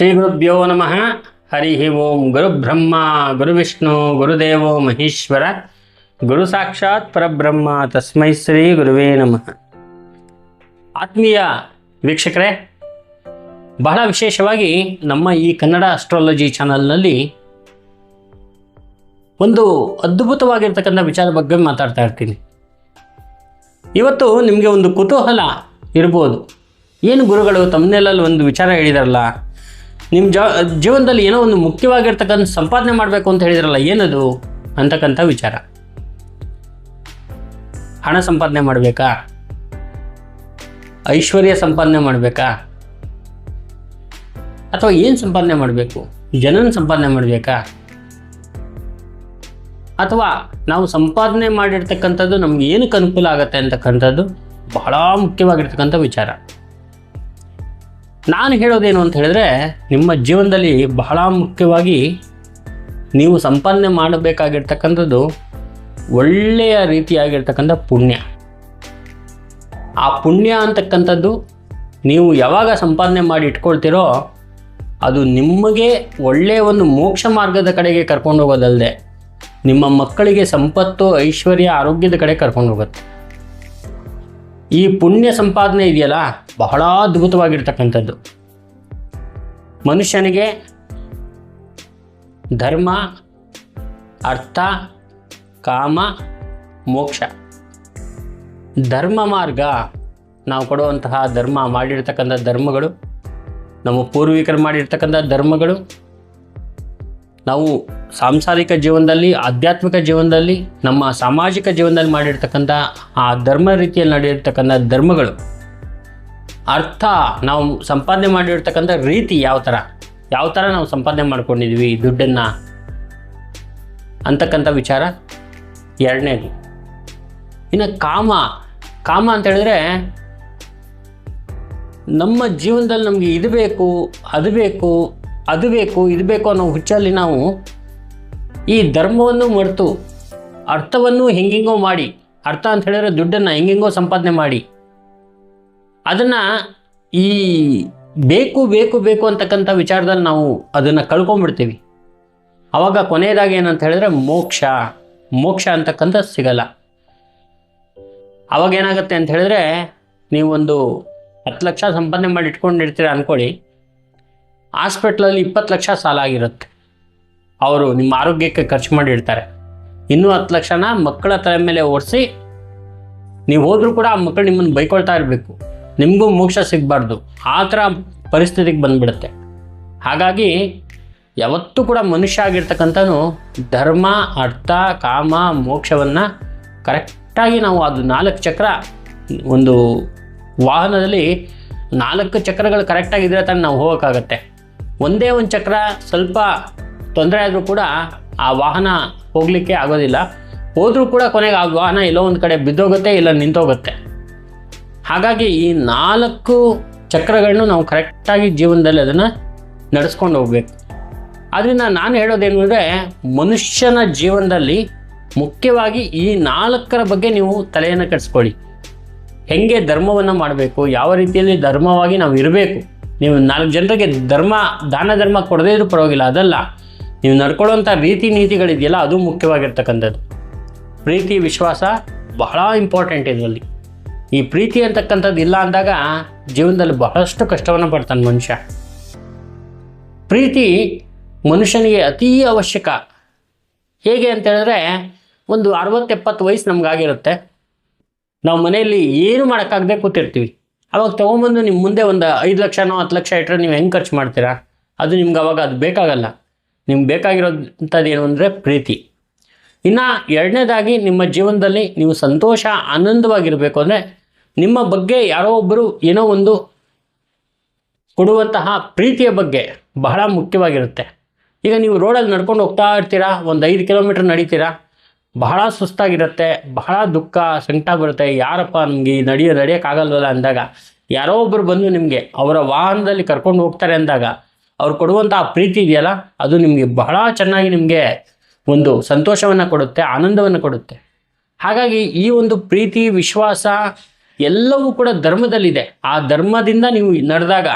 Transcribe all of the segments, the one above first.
ಶ್ರೀ ಗುರುಭ್ಯೋ ನಮಃ. ಹರಿ ಓಂ ಗುರುಬ್ರಹ್ಮ, ಗುರುವಿಷ್ಣು, ಗುರುದೇವೋ ಮಹೇಶ್ವರ. ಗುರು ಸಾಕ್ಷಾತ್ ಪರಬ್ರಹ್ಮ, ತಸ್ಮೈ ಶ್ರೀ ಗುರುವೇ ನಮಃ. ಆತ್ಮೀಯ ವೀಕ್ಷಕರೇ, ಬಹಳ ವಿಶೇಷವಾಗಿ ನಮ್ಮ ಈ ಕನ್ನಡ ಅಸ್ಟ್ರಾಲಜಿ ಚಾನಲ್ನಲ್ಲಿ ಒಂದು ಅದ್ಭುತವಾಗಿರ್ತಕ್ಕಂಥ ವಿಚಾರ ಬಗ್ಗೆ ಮಾತಾಡ್ತಾ ಇರ್ತೀನಿ. ಇವತ್ತು ನಿಮಗೆ ಒಂದು ಕುತೂಹಲ ಇರ್ಬೋದು. ಏನು ಗುರುಗಳು ತಮ್ಮನೆಲ್ಲಲ್ಲಿ ಒಂದು ವಿಚಾರ ಹೇಳಿದಾರಲ್ಲ ನಿಮ್ಮ ಜ ಜೀವನದಲ್ಲಿ ಏನೋ ಒಂದು ಮುಖ್ಯವಾಗಿರ್ತಕ್ಕಂಥ ಸಂಪಾದನೆ ಮಾಡಬೇಕು ಅಂತ ಹೇಳಿದ್ರಲ್ಲ, ಏನದು ಅಂತಕ್ಕಂಥ ವಿಚಾರ. ಹಣ ಸಂಪಾದನೆ ಮಾಡಬೇಕಾ? ಐಶ್ವರ್ಯ ಸಂಪಾದನೆ ಮಾಡಬೇಕಾ? ಅಥವಾ ಏನು ಸಂಪಾದನೆ ಮಾಡಬೇಕು? ಜನನ ಸಂಪಾದನೆ ಮಾಡಬೇಕಾ? ಅಥವಾ ನಾವು ಸಂಪಾದನೆ ಮಾಡಿರ್ತಕ್ಕಂಥದ್ದು ನಮ್ಗೆ ಏನಕ್ಕೆ ಅನುಕೂಲ ಆಗುತ್ತೆ ಅಂತಕ್ಕಂಥದ್ದು ಬಹಳ ಮುಖ್ಯವಾಗಿರ್ತಕ್ಕಂಥ ವಿಚಾರ. ನಾನು ಹೇಳೋದೇನು ಅಂತ ಹೇಳಿದ್ರೆ, ನಿಮ್ಮ ಜೀವನದಲ್ಲಿ ಬಹಳ ಮುಖ್ಯವಾಗಿ ನೀವು ಸಂಪಾದನೆ ಮಾಡಬೇಕಾಗಿರ್ತಕ್ಕಂಥದ್ದು ಒಳ್ಳೆಯ ರೀತಿಯಾಗಿರ್ತಕ್ಕಂಥ ಪುಣ್ಯ. ಆ ಪುಣ್ಯ ಅಂತಕ್ಕಂಥದ್ದು ನೀವು ಯಾವಾಗ ಸಂಪಾದನೆ ಮಾಡಿ ಇಟ್ಕೊಳ್ತೀರೋ, ಅದು ನಿಮಗೆ ಒಳ್ಳೆಯ ಒಂದು ಮೋಕ್ಷ ಮಾರ್ಗದ ಕಡೆಗೆ ಕರ್ಕೊಂಡು ಹೋಗೋದಲ್ಲದೆ ನಿಮ್ಮ ಮಕ್ಕಳಿಗೆ ಸಂಪತ್ತು, ಐಶ್ವರ್ಯ, ಆರೋಗ್ಯದ ಕಡೆ ಕರ್ಕೊಂಡು ಹೋಗುತ್ತೆ. ಈ ಪುಣ್ಯ ಸಂಪಾದನೆ ಇದೆಯಲ್ಲ? ಬಹಳ ಅದ್ಭುತವಾಗಿರ್ತಕ್ಕಂಥದ್ದು. ಮನುಷ್ಯನಿಗೆ ಧರ್ಮ, ಅರ್ಥ, ಕಾಮ, ಮೋಕ್ಷ. ಧರ್ಮ ಮಾರ್ಗ, ನಾವು ಕೊಡುವಂತಹ ಧರ್ಮ ಮಾಡಿರ್ತಕ್ಕಂಥ ಧರ್ಮಗಳು, ನಮ್ಮ ಪೂರ್ವಿಕರು ಮಾಡಿರ್ತಕ್ಕಂಥ ಧರ್ಮಗಳು ನಾವು ಸಾಂಸಾರಿಕ ಜೀವನದಲ್ಲಿ, ಆಧ್ಯಾತ್ಮಿಕ ಜೀವನದಲ್ಲಿ, ನಮ್ಮ ಸಾಮಾಜಿಕ ಜೀವನದಲ್ಲಿ ಮಾಡಿರ್ತಕ್ಕಂಥ ಆ ಧರ್ಮ ರೀತಿಯಲ್ಲಿ ನಡೆಯಿರ್ತಕ್ಕಂಥ ಧರ್ಮಗಳು, ಅರ್ಥ ನಾವು ಸಂಪಾದನೆ ಮಾಡಿರ್ತಕ್ಕಂಥ ರೀತಿ ಯಾವ ಥರ? ಯಾವ ಥರ ನಾವು ಸಂಪಾದನೆ ಮಾಡ್ಕೊಂಡಿದ್ವಿ ದುಡ್ಡನ್ನು? ಅಂತಕ್ಕಂಥ ವಿಚಾರ ಎರಡನೇದು. ಇನ್ನು ಕಾಮ ಕಾಮ ಅಂತ ಹೇಳಿದ್ರೆ ನಮ್ಮ ಜೀವನದಲ್ಲಿ ನಮಗೆ ಇದು ಬೇಕು, ಅದು ಬೇಕು ಅದು ಬೇಕು, ಇದು ಬೇಕು ಅನ್ನೋ ಹುಚ್ಚಲ್ಲಿ ನಾವು ಈ ಧರ್ಮವನ್ನು ಮರೆತು ಅರ್ಥವನ್ನು ಹೆಂಗೆಂಗೋ ಮಾಡಿ, ಅರ್ಥ ಅಂತ ಹೇಳಿದ್ರೆ ದುಡ್ಡನ್ನು ಹೆಂಗೆಂಗೋ ಸಂಪಾದನೆ ಮಾಡಿ, ಅದನ್ನು ಈ ಬೇಕು ಬೇಕು ಬೇಕು ಅಂತಕ್ಕಂಥ ವಿಚಾರದಲ್ಲಿ ನಾವು ಅದನ್ನು ಕಳ್ಕೊಂಡ್ಬಿಡ್ತೀವಿ. ಆವಾಗ ಕೊನೆಯದಾಗಿ ಏನಂತ ಹೇಳಿದ್ರೆ ಮೋಕ್ಷ ಮೋಕ್ಷ ಅಂತಕ್ಕಂಥ ಸಿಗಲ್ಲ. ಅವಾಗ ಏನಾಗುತ್ತೆ ಅಂತ ಹೇಳಿದ್ರೆ ನೀವೊಂದು ಹತ್ತು ಲಕ್ಷ ಸಂಪಾದನೆ ಮಾಡಿ ಇಟ್ಕೊಂಡಿರ್ತೀರ ಅಂದ್ಕೊಳ್ಳಿ ಹಾಸ್ಪಿಟ್ಲಲ್ಲಿ ಇಪ್ಪತ್ತು ಲಕ್ಷ ಸಾಲ ಆಗಿರುತ್ತೆ. ಅವರು ನಿಮ್ಮ ಆರೋಗ್ಯಕ್ಕೆ ಖರ್ಚು ಮಾಡಿರ್ತಾರೆ. ಇನ್ನೂ ಹತ್ತು ಲಕ್ಷನ ಮಕ್ಕಳ ತಲೆ ಮೇಲೆ ಓಡಿಸಿ ನೀವು ಹೋದರೂ ಕೂಡ ಆ ಮಕ್ಕಳು ನಿಮ್ಮನ್ನು ಬೈಕೊಳ್ತಾ ಇರಬೇಕು. ನಿಮಗೂ ಮೋಕ್ಷ ಸಿಗಬಾರ್ದು. ಆ ಥರ ಪರಿಸ್ಥಿತಿಗೆ ಬಂದ್ಬಿಡುತ್ತೆ. ಹಾಗಾಗಿ ಯಾವತ್ತೂ ಕೂಡ ಮನುಷ್ಯ ಆಗಿರ್ತಕ್ಕಂಥನು ಧರ್ಮ, ಅರ್ಥ, ಕಾಮ, ಮೋಕ್ಷವನ್ನು ಕರೆಕ್ಟಾಗಿ ನಾವು ಅದು ನಾಲ್ಕು ಚಕ್ರ ಒಂದು ವಾಹನದಲ್ಲಿ ನಾಲ್ಕು ಚಕ್ರಗಳು ಕರೆಕ್ಟಾಗಿದ್ದರೆ ತಾನೇ ನಾವು ಹೋಗೋಕ್ಕಾಗತ್ತೆ. ಒಂದೇ ಒಂದು ಚಕ್ರ ಸ್ವಲ್ಪ ತೊಂದರೆ ಆದರೂ ಕೂಡ ಆ ವಾಹನ ಹೋಗಲಿಕ್ಕೆ ಆಗೋದಿಲ್ಲ. ಹೋದರೂ ಕೂಡ ಕೊನೆಗೆ ಆ ವಾಹನ ಎಲ್ಲೋ ಒಂದು ಕಡೆ ಬಿದ್ದೋಗುತ್ತೆ, ಇಲ್ಲ ನಿಂತೋಗುತ್ತೆ. ಹಾಗಾಗಿ ಈ ನಾಲ್ಕು ಚಕ್ರಗಳನ್ನು ನಾವು ಕರೆಕ್ಟಾಗಿ ಜೀವನದಲ್ಲಿ ಅದನ್ನು ನಡೆಸ್ಕೊಂಡು ಹೋಗ್ಬೇಕು. ಆದ್ದರಿಂದ ನಾನು ಹೇಳೋದೇನು ಅಂದರೆ, ಮನುಷ್ಯನ ಜೀವನದಲ್ಲಿ ಮುಖ್ಯವಾಗಿ ಈ ನಾಲ್ಕರ ಬಗ್ಗೆ ನೀವು ತಲೆಯನ್ನು ಕೆಡಿಸ್ಕೊಳ್ಳಿ. ಹೆಂಗೆ ಧರ್ಮವನ್ನು ಮಾಡಬೇಕು, ಯಾವ ರೀತಿಯಲ್ಲಿ ಧರ್ಮವಾಗಿ ನಾವು ಇರಬೇಕು ನೀವು ನಾಲ್ಕು ಜನರಿಗೆ ಧರ್ಮ, ದಾನ ಧರ್ಮ ಕೊಡದೇ ಇದ್ರೂ ಪರವಾಗಿಲ್ಲ, ಅದಲ್ಲ. ನೀವು ನಡ್ಕೊಳ್ಳೋಂಥ ರೀತಿ ನೀತಿಗಳಿದೆಯಲ್ಲ, ಅದು ಮುಖ್ಯವಾಗಿರ್ತಕ್ಕಂಥದ್ದು. ಪ್ರೀತಿ, ವಿಶ್ವಾಸ ಬಹಳ ಇಂಪಾರ್ಟೆಂಟ್ ಇದರಲ್ಲಿ. ಈ ಪ್ರೀತಿ ಅಂತಕ್ಕಂಥದ್ದು ಇಲ್ಲ ಅಂದಾಗ ಜೀವನದಲ್ಲಿ ಬಹಳಷ್ಟು ಕಷ್ಟವನ್ನು ಪಡ್ತಾನೆ ಮನುಷ್ಯ. ಪ್ರೀತಿ ಮನುಷ್ಯನಿಗೆ ಅತೀ ಅವಶ್ಯಕ. ಹೇಗೆ ಅಂತೇಳಿದ್ರೆ, ಒಂದು ಅರವತ್ತೆಪ್ಪತ್ತು ವಯಸ್ಸು ನಮಗಾಗಿರುತ್ತೆ. ನಾವು ಮನೆಯಲ್ಲಿ ಏನು ಮಾಡೋಕ್ಕಾಗದೆ ಕೂತಿರ್ತೀವಿ. ಅವಾಗ ತೊಗೊಂಬಂದು ನಿಮ್ಮ ಮುಂದೆ ಒಂದು ಐದು ಲಕ್ಷನೋ ಹತ್ತು ಲಕ್ಷ ಇಟ್ಟರೆ ನೀವು ಹೆಂಗೆ ಖರ್ಚು ಮಾಡ್ತೀರಾ? ಅದು ನಿಮ್ಗೆ ಅವಾಗ ಅದು ಬೇಕಾಗಲ್ಲ. ನಿಮ್ಗೆ ಬೇಕಾಗಿರೋಂಥದ್ದು ಏನು ಅಂದರೆ ಪ್ರೀತಿ. ಇನ್ನು ಎರಡನೇದಾಗಿ ನಿಮ್ಮ ಜೀವನದಲ್ಲಿ ನೀವು ಸಂತೋಷ, ಆನಂದವಾಗಿರಬೇಕು ಅಂದರೆ ನಿಮ್ಮ ಬಗ್ಗೆ ಯಾರೋ ಒಬ್ಬರು ಏನೋ ಒಂದು ಕೊಡುವಂತಹ ಪ್ರೀತಿಯ ಬಗ್ಗೆ ಬಹಳ ಮುಖ್ಯವಾಗಿರುತ್ತೆ. ಈಗ ನೀವು ರೋಡಲ್ಲಿ ನಡ್ಕೊಂಡು ಹೋಗ್ತಾ ಇರ್ತೀರಾ, ಒಂದು ಐದು ಕಿಲೋಮೀಟ್ರ್ ನಡೀತೀರಾ ಬಹಳ ಸುಸ್ತಾಗಿರುತ್ತೆ, ಬಹಳ ದುಃಖ ಸಂಕಟ ಬರುತ್ತೆ. ಯಾರಪ್ಪ ನಮಗೆ ನಡೆಯೋ, ನಡೆಯೋಕ್ಕಾಗಲ್ವಲ್ಲ ಅಂದಾಗ, ಯಾರೋ ಒಬ್ಬರು ಬಂದು ನಿಮಗೆ ಅವರ ವಾಹನದಲ್ಲಿ ಕರ್ಕೊಂಡು ಹೋಗ್ತಾರೆ ಅಂದಾಗ, ಅವ್ರು ಕೊಡುವಂಥ ಪ್ರೀತಿ ಇದೆಯಲ್ಲ, ಅದು ನಿಮಗೆ ಬಹಳ ಚೆನ್ನಾಗಿ ನಿಮಗೆ ಒಂದು ಸಂತೋಷವನ್ನು ಕೊಡುತ್ತೆ, ಆನಂದವನ್ನು ಕೊಡುತ್ತೆ. ಹಾಗಾಗಿ ಈ ಒಂದು ಪ್ರೀತಿ, ವಿಶ್ವಾಸ ಎಲ್ಲವೂ ಕೂಡ ಧರ್ಮದಲ್ಲಿದೆ. ಆ ಧರ್ಮದಿಂದ ನೀವು ನಡೆದಾಗ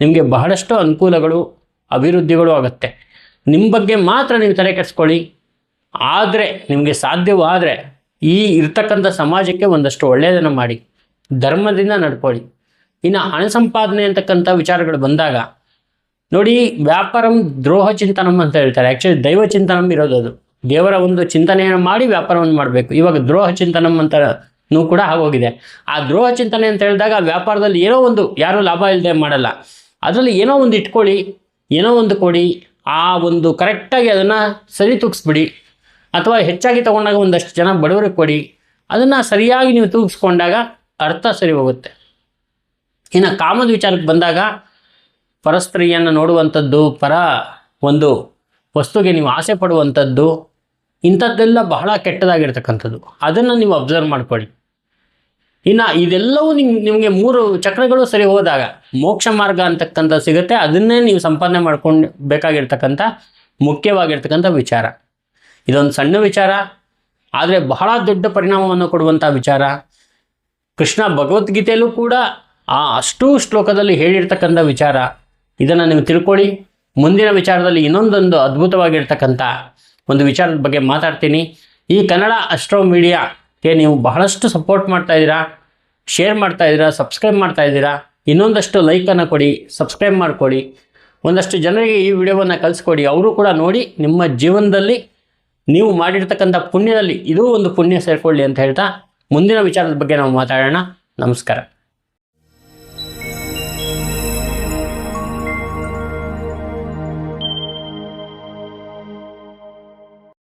ನಿಮಗೆ ಬಹಳಷ್ಟು ಅನುಕೂಲಗಳು, ಅಭಿವೃದ್ಧಿಗಳು ಆಗುತ್ತೆ. ನಿಮ್ಮ ಬಗ್ಗೆ ಮಾತ್ರ ನೀವು ತಲೆ ಕೆಡಿಸ್ಕೊಳ್ಳಿ. ಆದರೆ ನಿಮಗೆ ಸಾಧ್ಯವಾದರೆ ಈ ಇರ್ತಕ್ಕಂಥ ಸಮಾಜಕ್ಕೆ ಒಂದಷ್ಟು ಒಳ್ಳೆಯದನ್ನು ಮಾಡಿ. ಧರ್ಮದಿಂದ ನಡ್ಕೊಳ್ಳಿ. ಇನ್ನು ಹಣ ಸಂಪಾದನೆ ಅಂತಕ್ಕಂಥ ವಿಚಾರಗಳು ಬಂದಾಗ, ನೋಡಿ ವ್ಯಾಪಾರಂ ದ್ರೋಹ ಚಿಂತನಂ ಅಂತ ಹೇಳ್ತಾರೆ. ಆ್ಯಕ್ಚುಲಿ ದೈವ ಚಿಂತನಂ ಇರೋದು ಅದು. ದೇವರ ಒಂದು ಚಿಂತನೆಯನ್ನು ಮಾಡಿ ವ್ಯಾಪಾರವನ್ನು ಮಾಡಬೇಕು. ಇವಾಗ ದ್ರೋಹ ಚಿಂತನಂ ಅಂತನೂ ಕೂಡ ಆಗೋಗಿದೆ. ಆ ದ್ರೋಹ ಚಿಂತನೆ ಅಂತ ಹೇಳಿದಾಗ ವ್ಯಾಪಾರದಲ್ಲಿ ಏನೋ ಒಂದು, ಯಾರೂ ಲಾಭ ಇಲ್ಲದೆ ಮಾಡಲ್ಲ. ಅದರಲ್ಲಿ ಏನೋ ಒಂದು ಇಟ್ಕೊಳ್ಳಿ, ಏನೋ ಒಂದು ಕೊಡಿ, ಆ ಒಂದು ಕರೆಕ್ಟಾಗಿ ಅದನ್ನು ಸರಿ ತೂಗಿಸ್ಬಿಡಿ ಅಥವಾ ಹೆಚ್ಚಾಗಿ ತಗೊಂಡಾಗ ಒಂದಷ್ಟು ಜನ ಬಡವರಿಗೆ ಕೊಡಿ, ಅದನ್ನು ಸರಿಯಾಗಿ ನೀವು ತೂಗಿಸ್ಕೊಂಡಾಗ ಅರ್ಥ ಸರಿ ಹೋಗುತ್ತೆ. ಇನ್ನು ಕಾಮದ ವಿಚಾರಕ್ಕೆ ಬಂದಾಗ ಪರಸ್ತ್ರೀಯನ್ನು ನೋಡುವಂಥದ್ದು ಪರ ಒಂದು ವಸ್ತುಗೆ ನೀವು ಆಸೆ ಪಡುವಂಥದ್ದು, ಇಂಥದ್ದೆಲ್ಲ ಬಹಳ ಕೆಟ್ಟದಾಗಿರ್ತಕ್ಕಂಥದ್ದು. ಅದನ್ನು ನೀವು ಅಬ್ಸರ್ವ್ ಮಾಡ್ಕೊಳ್ಳಿ. ಇನ್ನು ಇದೆಲ್ಲವೂ ನಿಮ್, ನಿಮಗೆ ಮೂರು ಚಕ್ರಗಳು ಸರಿ ಹೋದಾಗ ಮೋಕ್ಷ ಮಾರ್ಗ ಅಂತಕ್ಕಂಥ ಸಿಗುತ್ತೆ, ಅದನ್ನೇ ನೀವು ಸಂಪಾದನೆ ಮಾಡ್ಕೊಂಡು ಬೇಕಾಗಿರ್ತಕ್ಕಂಥ ಮುಖ್ಯವಾಗಿರ್ತಕ್ಕಂಥ ವಿಚಾರ. ಇದೊಂದು ಸಣ್ಣ ವಿಚಾರ, ಆದರೆ ಬಹಳ ದೊಡ್ಡ ಪರಿಣಾಮವನ್ನು ಕೊಡುವಂಥ ವಿಚಾರ. ಕೃಷ್ಣ ಭಗವದ್ಗೀತೆಯಲ್ಲೂ ಕೂಡ ಆ ಅಷ್ಟೂ ಶ್ಲೋಕದಲ್ಲಿ ಹೇಳಿರ್ತಕ್ಕಂಥ ವಿಚಾರ. ಇದನ್ನು ನೀವು ತಿಳ್ಕೊಳ್ಳಿ. ಮುಂದಿನ ವಿಚಾರದಲ್ಲಿ ಇನ್ನೊಂದೊಂದು ಅದ್ಭುತವಾಗಿರ್ತಕ್ಕಂಥ ಒಂದು ವಿಚಾರದ ಬಗ್ಗೆ ಮಾತಾಡ್ತೀನಿ. ಈ ಕನ್ನಡ ಅಸ್ಟ್ರೋ ಮೀಡಿಯಾಗೆ ನೀವು ಬಹಳಷ್ಟು ಸಪೋರ್ಟ್ ಮಾಡ್ತಾ ಇದ್ದೀರಾ ಶೇರ್ ಮಾಡ್ತಾ ಇದ್ದೀರಾ ಸಬ್ಸ್ಕ್ರೈಬ್ ಮಾಡ್ತಾ ಇದ್ದೀರಾ, ಇನ್ನೊಂದಷ್ಟು ಲೈಕನ್ನು ಕೊಡಿ ಸಬ್ಸ್ಕ್ರೈಬ್ ಮಾಡಿಕೊಡಿ. ಒಂದಷ್ಟು ಜನರಿಗೆ ಈ ವಿಡಿಯೋವನ್ನು ಕಲಿಸ್ಕೊಡಿ ಅವರು ಕೂಡ ನೋಡಿ ನಿಮ್ಮ ಜೀವನದಲ್ಲಿ ನೀವು ಮಾಡಿರ್ತಕ್ಕಂಥ ಪುಣ್ಯದಲ್ಲಿ ಇದೂ ಒಂದು ಪುಣ್ಯ ಸೇರಿಕೊಳ್ಳಿ ಅಂತ ಹೇಳ್ತಾ ಮುಂದಿನ ವಿಚಾರದ ಬಗ್ಗೆ ನಾವು ಮಾತಾಡೋಣ. ನಮಸ್ಕಾರ.